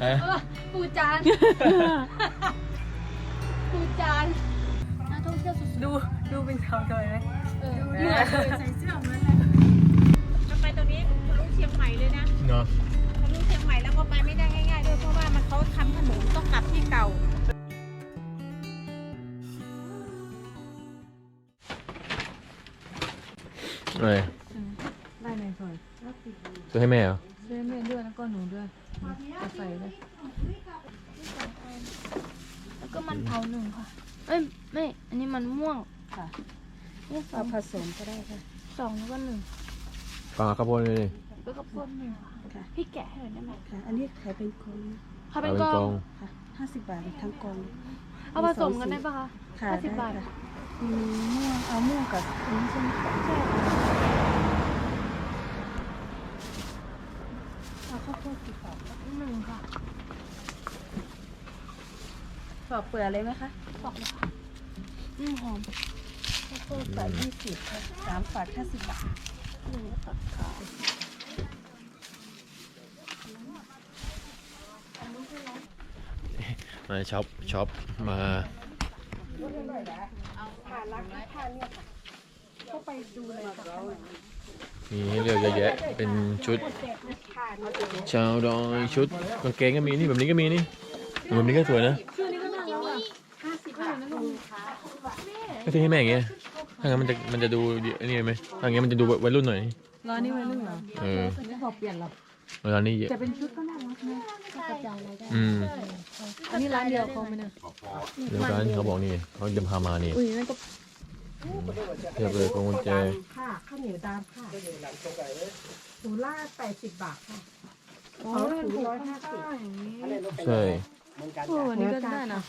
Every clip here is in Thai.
เอ๊ะเออปูจาน ปูจานนักท่องเที่ยวสุดดูดูเป็นชาวดอยไหมๆเออเหนื่อยเลยใส่เสื้อเหมือนเลยจะไปตรงนี้ทะลุเชียงใหม่เลยนะเนาะทะลุเชียงใหม่แล้วก็ไปไม่ได้ง่ายๆด้วยเพราะว่ามันเขาทำถนนต้องกลับที่เก่าอะไรได้ในซอยซื้อให้แม่เหรอเล่นเล่นด้วยแล้วก็หนูด้วยเอา ใส่เลยแล้วก็มันเผาหนึ่งค่ะเอ้ยไม่ อันนี้มันม่วงค่ะนี่สอเอางผสมก็ได้ค่ะ สองแล้วก็หนึ่งปลาข้าวโพดเลยดิแล้วก็พ่นหนึ่งค่ะ พี่แกะให้หน่อยได้ไหมค่ะ อันนี้ขายเป็นกองเขาปเป็ลานเป็นกกอองงค่ะห้าสิบบาททั้งกอง เอาผสมกันได้ปะคะค่ะห้าสิบบาท ได้ค่ะมีม่วงเอาม่วงกับอันนี้ใช่ไหมคะใช่ค่ะ เอาข้าวโพดกี่กล่อง หนึ่งค่ะปอกเปลือกเลยไหมคะบอกเลยค่ะอืมหอมข้าวโพดฝายี่สิบค่ะสามฝาห้าสิบบาทหนึ่งค่ะมาช็อปช็อปมาผ่ารักผ่าเนี่ยค่ะเข้าไปดูเลยค่ะ มีให้เลือกเยอะแยะ เป็นชุดผ่านมาดูชาวดอยชุดกางเกงก็มีนี่แบบนี้ก็มีนี่แบบนี้ก็สวยนะห้าสิบบาทค่ะก็ซื้อให้แม่อย่างเงี้ยถ้างั้นมันจะมันจะดูดีอันนี้ไหมถ้าอย่างเงี้ยมันจะดูวัยรุ่นหน่อยร้านนี้ไว้เรื่องเหรอเออไม่พอเปลี่ยนหรอกเวลานี้เยอะจะเป็นชุดก็น่ารักนะกระจายรายได้อืมอันนี้ร้านเดียวพอไหมเนี่ยเดี๋ยวร้านเขาบอกนี่เขาจะพามานี่อุ้ยนั่นก็ เทียบเลยพวงกุญแจ ค่ะข้าวเหนียวดำค่ะหูล่าแปดสิบบาทค่ะอ๋อเขามันถูถูกร้อยห้าสิบใช่ โอ้อันนี้ก็ได้นะ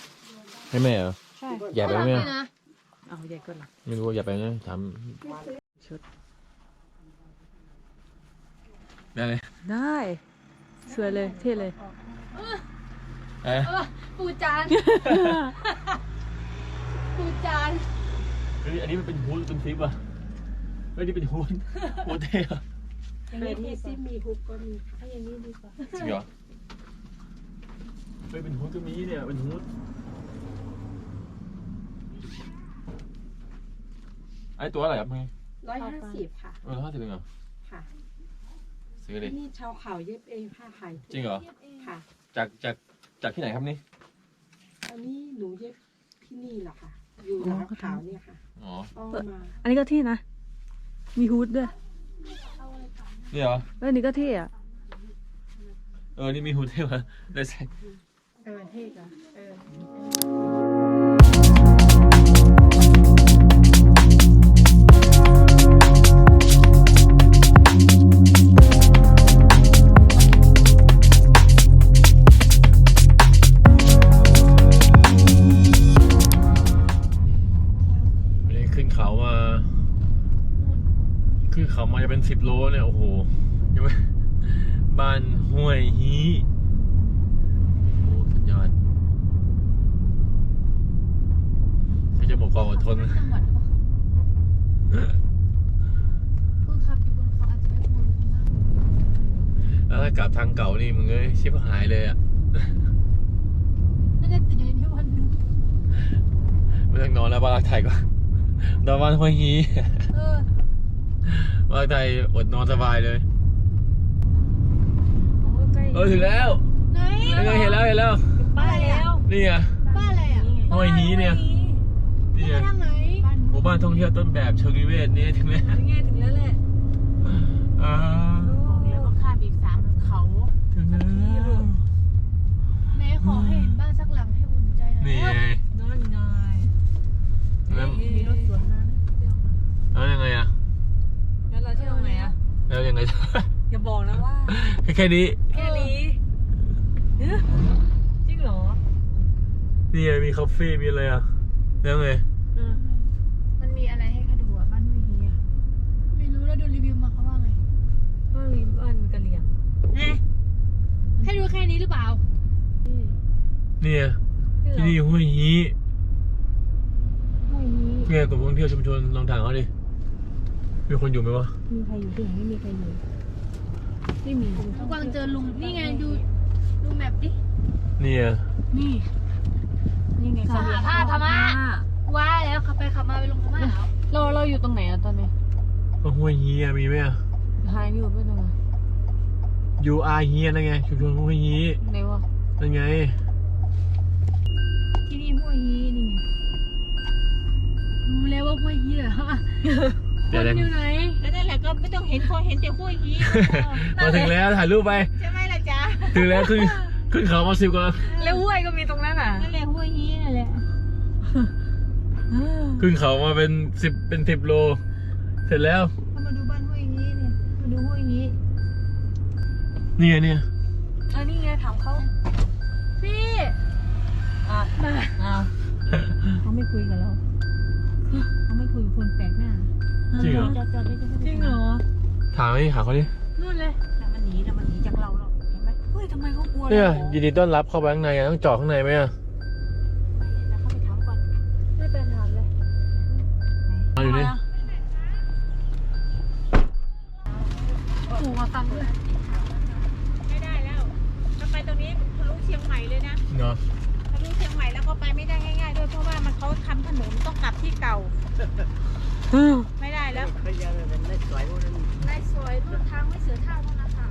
ให้แม่เหรอ ใช่ใหญ่ไปไหมเนี่ยนะเอาใหญ่กว่าหรอไม่รู้ว่าใหญ่ไปนะถามชุด ได้เลยได้สวยเลยเท่เลยเอ๊ะเออปูจานปูจานเฮ้ยอันนี้มันเป็นฮูดเป็นซิปอะเฮ้ยนี่เป็นฮูดฮูดเท่อะเป็นที่ซิมีฮุกก็มีถ้าอย่างนี้ดีกว่าจริงเหรอเฮ้ยเป็นฮูดก็มีเนี่ยเป็นฮูดไอตัวอะไรครับมึงร้อยห้าสิบค่ะเออห้าสิบเองเหรอค่ะซื้อเลยนี่ชาวเขาเย็บเองผ้าไทยจริงเหรอค่ะ จากจากจากที่ไหนครับนี่อันนี้หนูเย็บที่นี่แหละค่ะ อยู่ร้านขาวเนี่ยค่ะอ๋อเอามาอันนี้ก็เท่นะ มีฮูดด้วย นี่เหรอ แล้วอันนี้ก็เท่อะเออ นี่มีฮูดเท่อะได้ใส่ เออเท่จ้ะเออ สิบโลเนี่ย โอ้โหยังไม่บ้านห้วยฮีโอ้สุดยอดก็จะบอกความอดทน จังหวัดหรือเปล่าคะเพิ่งขับอยู่บนเขาอาจจะไม่พ้นลงมากแล้วถ้ากลับทางเก่านี่มึงเอ้ยชิบหายเลยอะน่าจะติดอยู่ในนี้วันหนึงไม่ต้องนอนแล้วบ้านรักไทยก่อนนอนบ้านห้วยฮี เออ บ้านรักไทยอดนอนสบายเลย โอ้ใกล้เออถึงแล้วไหนยังไงเห็นแล้วเห็นแล้วป้ายแล้วนี่ไง ป้ายอะไรอะห้วยฮีเนี่ย นี่ไงทางไหนหมู่บ้านท่องเที่ยวต้นแบบเชิงนิเวศนี่ถึงแล้ว ถึงไงถึงแล้วแหละ อ่า บอกแล้วว่าข้ามอีกสามเขา ถึงแล้ว แม่ขอให้เห็นบ้านสักหลังให้อุ่นใจหน่อย นี่ไง นอนไง แล้ว มีรถสวนมาไหม แล้วยังไงอะ แล้วเราเที่ยวไหนอะ แล้วยังไง อย่าบอกนะว่า แค่นี้ แค่นี้เอ๊ะจริงเหรอนี่ไงมีคาเฟ่มีอะไรอะแล้วไงมันมีอะไรให้เขาดูอะบ้านห้วยเฮียไม่รู้แล้วดูรีวิวมาเขาว่าไงก็มีบ้านกะเหรี่ยงให้ดูแค่นี้หรือเปล่านี่ไงที่นี่ห้วยฮีห้วยนี้เพื่อกลุ่มท่องเที่ยวชุมชนลองถามเขาดิมีคนอยู่ไหมวะมีใครอยู่ที่ไหนไม่มีใครอยู่ ไม่มี กวางเจอลุงนี่ไงดูดูแมปดิเนี่ยนี่ นี่ไงสหภาพพม่าว่าแล้วขับไปขับมาไปลงพม่าแล้วเราเราอยู่ตรงไหนอะตอนนี้ก็ห้วยเฮียมีไหมอะหายอยู่ไม่ตรงไหนยูอาเฮียนั่นไงชุมชนห้วยฮีไหนวะนั่นไง ที่นี่ห้วยฮีนี่ไงรู้แล้วว่าห้วยฮีเหรอเดี๋ยวคนอยู่ไหน แล้วนั่นแหละก็ไม่ต้องเห็นคนเห็นแต่ห้วยยีมาถึงแล้วถ่ายรูปไป ใช่ไหมล่ะจ๊ะถึงแล้วขึ้นขึ้นเขามาสิบก่อนแล้วห้วยก็มีตรงนั้นอะนั่นแหละห้วยยีนั่นแหละขึ้นเขามาเป็นสิบเป็นสิบโล เสร็จแล้วเขามาดูบ้านห้วยยีเนี่ยมาดูห้วยยีเนี่ยเนี่ยเออนี่ไงถามเขาพี่อะมาอ้าวเขาไม่คุยกับเราเขาไม่คุยกับคนแปลกหน้า จริงเหรอ จอดจอดเลยจริงเหรอถามไอ้หาเขาดินู่นเลยแล้วมันหนีแล้วมันหนีจากเราหรอกเห็นไหมเฮ้ยทำไมเขากลัวเนี่ยรายินดีต้อนรับเข้าไปข้างในอะต้องจอดข้างในไหมอะแล้วเขาไปถามก่อนไม่ไปถามเลยมาอยู่นี่หมูมาตังค์ด้วยไม่ได้แล้วถ้าไปตรงนี้ทะลุเชียงใหม่เลยนะเนาะทะลุเชียงใหม่แล้วก็ไปไม่ได้ง่าย ๆ ด้วยเพราะว่ามันเขาทำถนนต้องกลับที่เก่า อืม ไม่ได้แล้ว ในซอยนู่นทางไม่เสือเท่าเท่านั้นค่ะ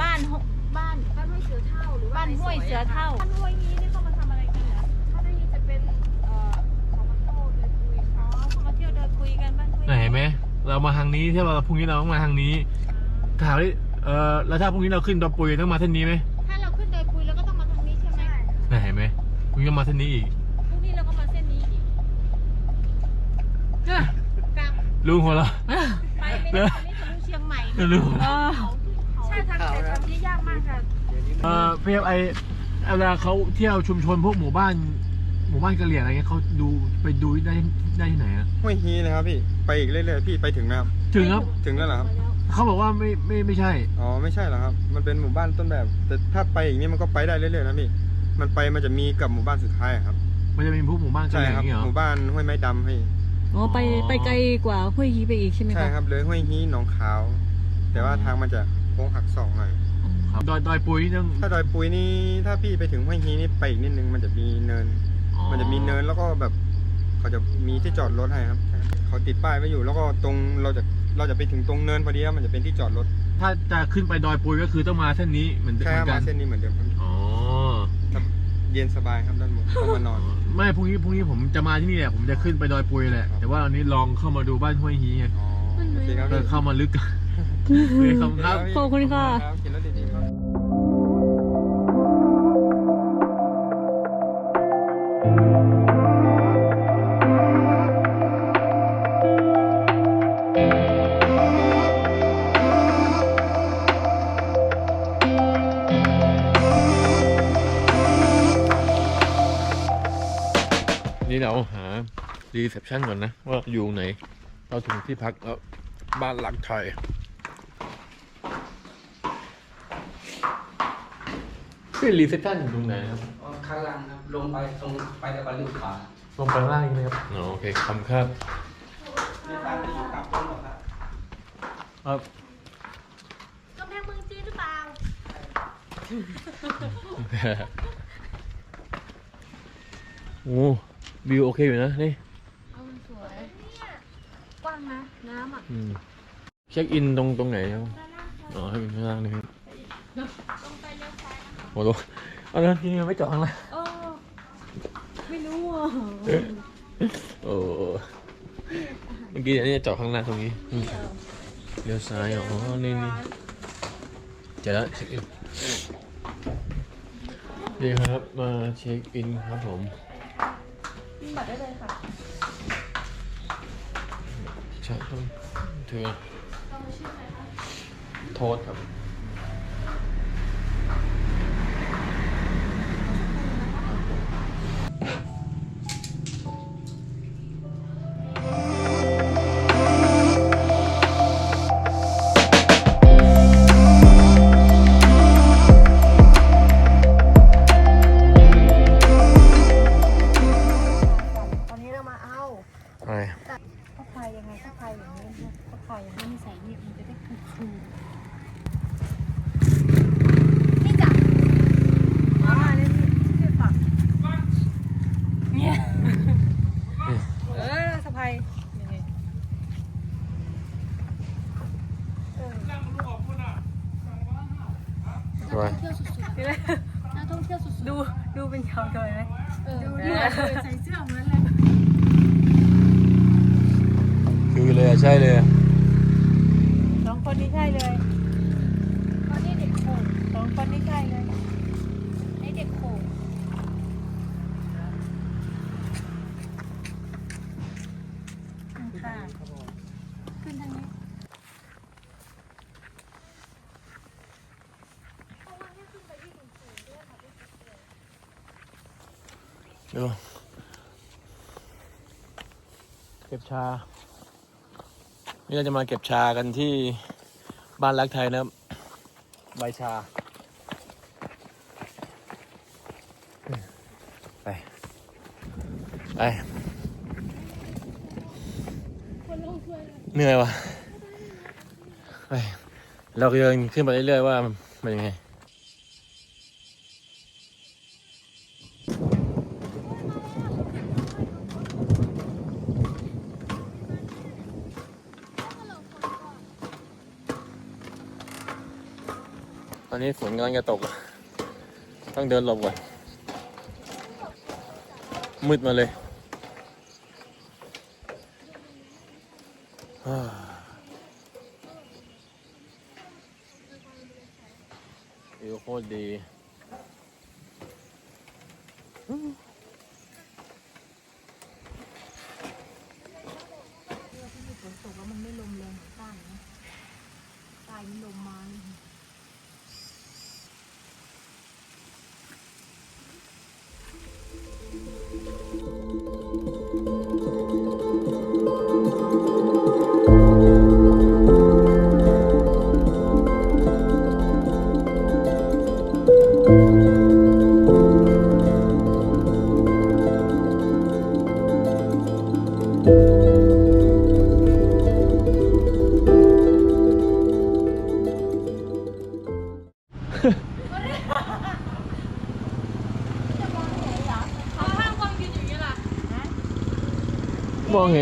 บ้านหบ้าน บ้านห้วยเสือเท่าหรือว่าบ้านห้วยเสือเท่า บ้านห้วยนี้นี่เขามาทำอะไรกันเหรอเขาได้ยินจะเป็นเอ่อของมาโต้เดินคุยอ๋อเขามาเที่ยวเดินคุยกันบ้านห้วยไหนเห็นไหมเรามาทางนี้ที่เราพรุ่งนี้เราต้องมาทางนี้ถามดิเออแล้วถ้าพรุ่งนี้เราขึ้นดอยปุยต้องมาเส้นนี้ไหมถ้าเราขึ้นเดินคุยเราก็ต้องมาทางนี้ใช่ไหมไหนเห็นไหมพรุ่งนี้ต้องมาเส้นนี้อีกพรุ่งนี้เราก็มาเส้นนี้อีกกลับลุงหัวเราะ ไปไม่ได้ตอนนี้ทะลุเชียงใหม่ไม่รู้อ่าใช่ทางแต่ทางนี้ยากมากค่ะเออเพียบไอเวลาเขาเที่ยวชุมชนพวกหมู่บ้าน หมู่บ้านกะเหรี่ยงอะไรเงี้ยเขาดูไปดูได้ได้ที่ไหนอะห้วยฮีนะครับพี่ ไปอีกเรื่อยๆพี่ไปถึงนะครับ ถึงครับถึงแล้วเหรอครับ เขาบอกว่าไม่ไม่ไม่ใช่ อ๋อไม่ใช่เหรอครับ มันเป็นหมู่บ้านต้นแบบ แต่ถ้าไปอีกนี่มันก็ไปได้เรื่อยๆนะพี่ มันไปมันจะมีกับหมู่บ้านสุดท้ายอะครับ มันจะเป็นพวกหมู่บ้านกะใช่เหรี่ยงครับอย่างเงี้ยเหรหอมู่บ้านห้วยไม้ดำพี่ อ๋อไปไปไกลกว่าห้วยฮีไปอีกใช่ไหมใช่คะครับเลยห้วยฮีหนองขาว แต่ว่าทางมันจะโค้งหักศอกหน่อย ครับดอยดอยปุยนี่ต้องถ้าดอยปุยนี่ถ้าพี่ไปถึงห้วยฮีนี่ไปอีกนิดนึงมันจะมีเนินอ๋อมันจะมีเนินแล้วก็แบบเขาจะมีที่จอดรถให้ครับใช่เขาติดป้ายไว้อยู่แล้วก็ตรงเราจะเราจะไปถึงตรงเนินพอดีครับมันจะเป็นที่จอดรถถ้าจะขึ้นไปดอยปุยก็คือต้องมาเส้นนี้เหมือนใช่เหคมืรับอนกัมานเส้นนี้เหมือนเดิมครับอ๋อ เย็นสบายครับด้านบนต้องมานอน ไม่พรุ่งนี้พรุ่งนี้ผมจะมาที่นี่แหละผมจะขึ้นไปดอยปุยแหละแต่ว่าตอนนี้ลองเข้ามาดูบ้านห้วยฮีไงอ๋อโอเคครับก็พี่เข้ามาลึกเลยขอบคุณครับ ขอบคุณค่ะรับกินแล้วดี นี่เราหารีเซพชันก่อนนะ ว่าอยู่ตรงไหน เราถึงที่พักแล้วบ้านหลักไทยคือรีเซพชันอยู่ตรงไหนครับข้างล่างครับ ลงไปตรงไปแล้วก็เลี้ยวขวาลงไปข้างล่างนี่นะครับอ๋อโอเคคำครับนี่ตามที่อยู่กับต้นหรอครับครับกำแพงเมืองจีนหรือเปล่าโอ้ วิวโอเคอยู่นะนี่เอามันสวยกว้างนะน้ำอะอืมเช็คอินตรงตรงไหนครับอ๋อให้เป็นข้างล่างนี่ครับโอ้โหเอาแล้วที่นี่ไม่จอดข้างล่างเออไม่รู้อะโอ้เมื่อกี้อันนี้จอดข้างหน้าตรงนี้อืมเลี้ยวซ้ายอ๋อนี่นี่เจอแล้วเช็คอินดีครับมาเช็คอินครับผม บัตรได้เลยค่ะใช่ครับเธอโทษครับ ค่ะ ขึ้นทางนี้ดูเก็บชา นี่เราจะมาเก็บชากันที่บ้านรักไทยนะครับ ใบชา ไป ไป เหนื่อยว่ะไปเราเดินขึ้นไปเรื่อยๆว่ามันเป็นยังไงตอนนี้ฝนกำลังจะตก ต้องเดินหลบก่อนมืดมาเลย อ่าวิวโ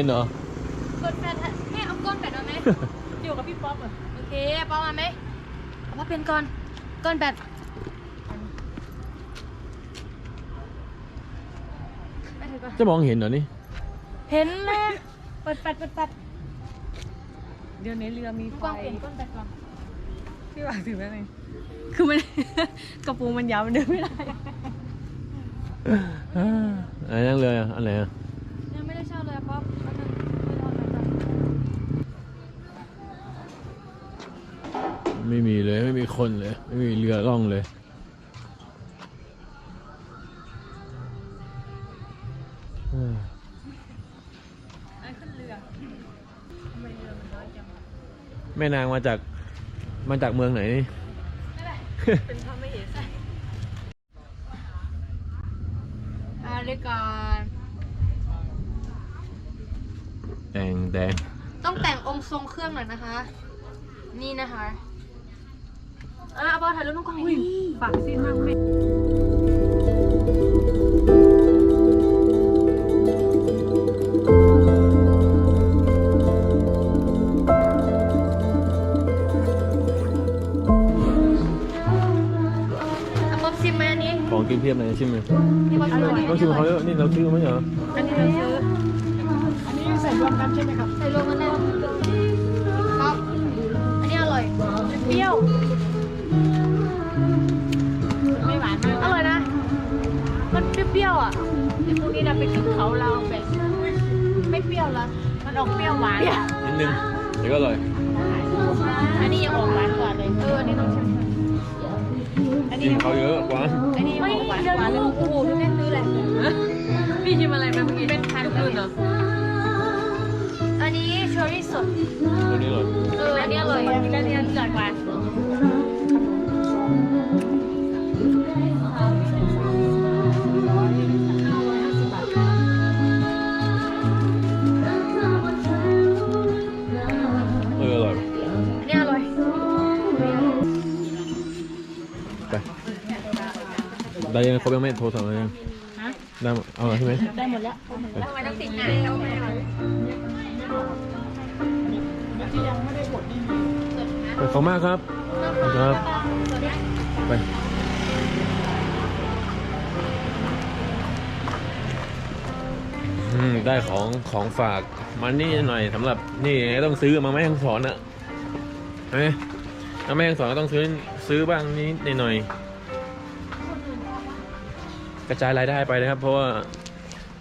เห็นเหรอกดแฟนแม่เอาก้นแบตมาไหมอยู่กับพี่ป๊อปเหรอโอเคป้ามาไหมเอามาเป็นก่อนก้อนแบตไม่ถือก่อนจะมองเห็นเหรอนี่ เห็นแม่เปิดปัดเปิดปัดเดี๋ยวนี้เรือมีดูไฟกล้องเปลี่ยนก้นแบตก่อนพี่ว่าถือไหมนี่คือมัน กระโปรงมันยาวมันเดินไม่ได้อะไรนั่งเรืออะอะไรอะ มีเลยไม่มีคนเลย ไม่มีเรือล่องเลยเฮ้ยแม่นางมาจากมาจากเมืองไหนนี่เป็นพระไม่เห็นมาด้วยกันแดงแดงต้องแต่งองค์ทรงเครื่องหน่อยนะคะ นี่นะคะ เออเอาบอลถ่ายรูปน้องกล้องหน่อยดิปากซีดมากไม่เอาป๊อปซิมไหมอันนี้ของกินเพียบเลยชิมเลยพี่ป๊อปซิมอันนี้ต้องชิมของเขาเยอะนี่เราซื้อไหมเหรอ อันนี้เราซื้อ เปรี้ยวๆอะไอ้พวกนี้เราไปกินเขาเราแบบไม่เปรี้ยวละมันออกเปรี้ยวหวานนิดนึงเดี๋ยวก็อร่อยอันนี้ยังออกหวานกว่าเลยเอออันนี้ต้องชิมอันกินี้นเขาเยอะกว่าอันนี้ยังไม่ออกหวานเดี๋ยวกว่าเลลูยกโอ้โหทุกแม่ซื้อเลยพี่ชิมอะไรไปเมื่อกี้เป็นพันเลยเหรออันนี้เชอร์รี่สดตัวนี้อร่อยเอออันนี้อร่อยอันนี้เรียนจัดกว่า ยังครบยังไม่โทรศัพท์อะไรยังได้หมดเอาใช่ไหมได้หมดแล้วทำไมต้องติดนาแล้วแม่ขอบคุณมากครับครับไปได้ของของฝากมานี่หน่อยสำหรับนี่ต้องซื้อมาแม่ทางสอนอะเฮ้ยแม่ทางสอนก็ต้องซื้อซื้อบ้างนิดหน่อย ระจายรายได้ไปนะครับ เพราะว่า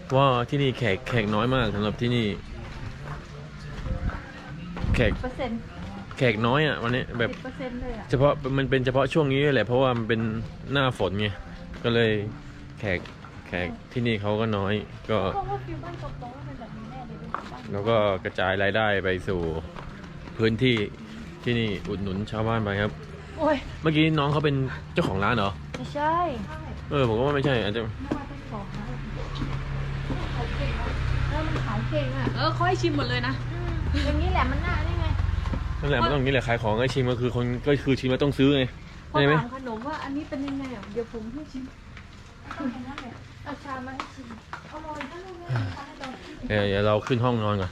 เพราะว่าที่นี่แขกแขกน้อยมากสำหรับที่นี่ แขกเปอร์เซ็นต์แขกน้อยอะวันนี้แบบ สิบเปอร์เซ็นต์เลยอะเฉพาะมันเป็นเฉพาะช่วงนี้แหละเพราะว่ามันเป็นหน้าฝนไงก็เลยแขกแขกที่นี่เขาก็น้อย ก็เพราะว่าฟิวบ้านกบๆมันเป็นแบบนี้แน่เลยเป็นบ้านแล้วก็กระจายรายได้ไปสู่พื้นที่ที่นี่อุดหนุนชาวบ้านไปครับ โอ้ยเมื่อกี้น้องเขาเป็นเจ้าของร้านเหรอไม่ใช่ เออผมก็ว่าไม่ใช่อาจจะไม่ว่าเป็นของนะเขาเก่งอะแล้วมันขายเก่งอะเออเขาให้ชิมหมดเลยนะอย่างนี้แหละมันน่าได้ไงนั่นแหละมันต้องอย่างนี้แหละขายของไอ้ชิมก็คือคนก็คือชิมแล้วต้องซื้อไงพอใช่ไหมถามขนมว่าอันนี้เป็นยังไงอะเดี๋ยวผมให้ชิมเอาชามาให้ชิมอร่อยนะลูกนะเดี๋ยวเดี๋ยวเราขึ้นห้องนอนก่อน